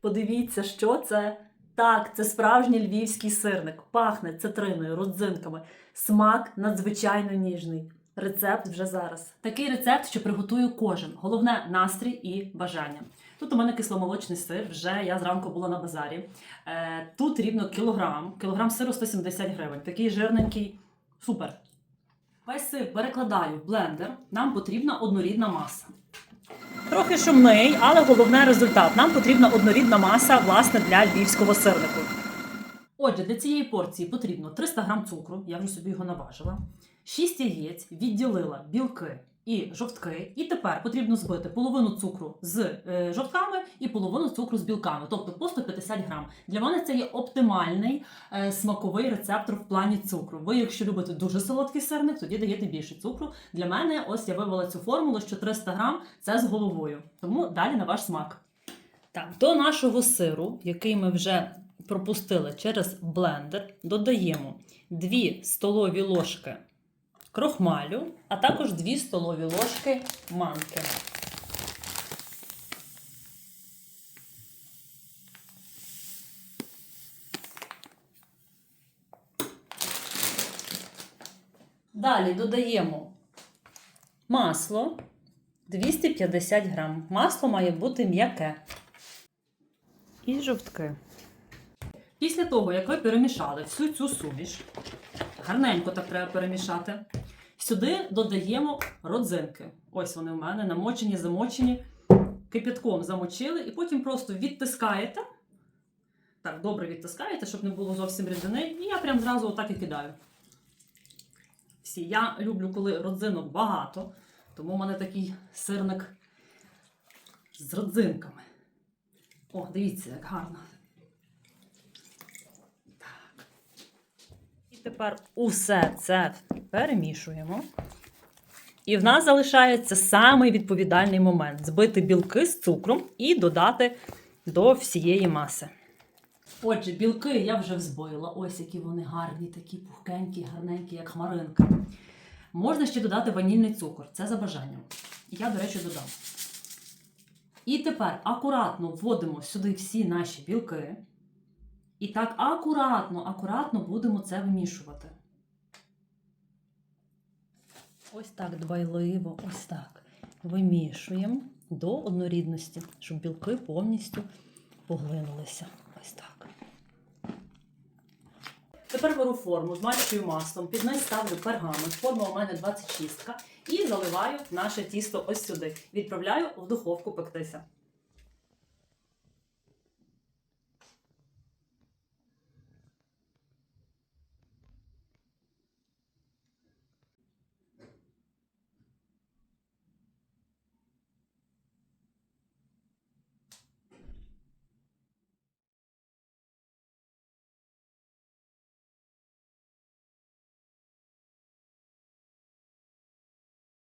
Подивіться, що це. Так, це справжній львівський сирник. Пахне цитриною, родзинками. Смак надзвичайно ніжний. Рецепт вже зараз. Такий рецепт, що приготує кожен. Головне настрій і бажання. Тут у мене кисломолочний сир, вже я зранку була на базарі. Е, тут рівно кілограм. Кілограм сиру 170 гривень. Такий жирненький. Супер. Весь сир перекладаю в блендер. Нам потрібна однорідна маса. Трохи шумний, але головне результат. Нам потрібна однорідна маса власне для львівського сирнику. Отже, для цієї порції потрібно 300 г цукру, я вже собі його наважила, 6 яєць, відділила білки і жовтки. І тепер потрібно збити половину цукру з е, жовтками і половину цукру з білками, тобто по 150 грам. Для мене це є оптимальний е, смаковий рецептор в плані цукру. Ви, якщо любите дуже солодкий сирник, тоді даєте більше цукру. Для мене ось я вивела цю формулу, що 300 грам це з головою. Тому далі на ваш смак. Так, до нашого сиру, який ми вже пропустили через блендер, додаємо 2 столові ложки крохмалю, а також 2 столові ложки манки. Далі додаємо масло 250 грам. Масло має бути м'яке. І жовтки. Після того, як ви перемішали всю цю суміш, гарненько так треба перемішати. Сюди додаємо родзинки. Ось вони в мене намочені, замочені, кипятком замочили, і потім просто відтискаєте. Так, добре відтискаєте, щоб не було зовсім рідини. І я прям зразу отак і кидаю. Всі. Я люблю, коли родзинок багато, тому в мене такий сирник з родзинками. О, дивіться, як гарно. Так. І тепер усе це перемішуємо. І в нас залишається самий відповідальний момент збити білки з цукром і додати до всієї маси. Отже, білки я вже взбила. Ось які вони гарні, такі пухкенькі, гарненькі, як хмаринка. Можна ще додати ванільний цукор, це за бажанням. Я, до речі, додам. І тепер акуратно вводимо сюди всі наші білки. І так акуратно, акуратно будемо це вимішувати. Ось так дбайливо, ось так. Вимішуємо до однорідності, щоб білки повністю поглинулися. Ось так. Тепер беру форму, змащую маслом, під неї ставлю пергамент, форма у мене 26 і заливаю наше тісто ось сюди. Відправляю в духовку пектися.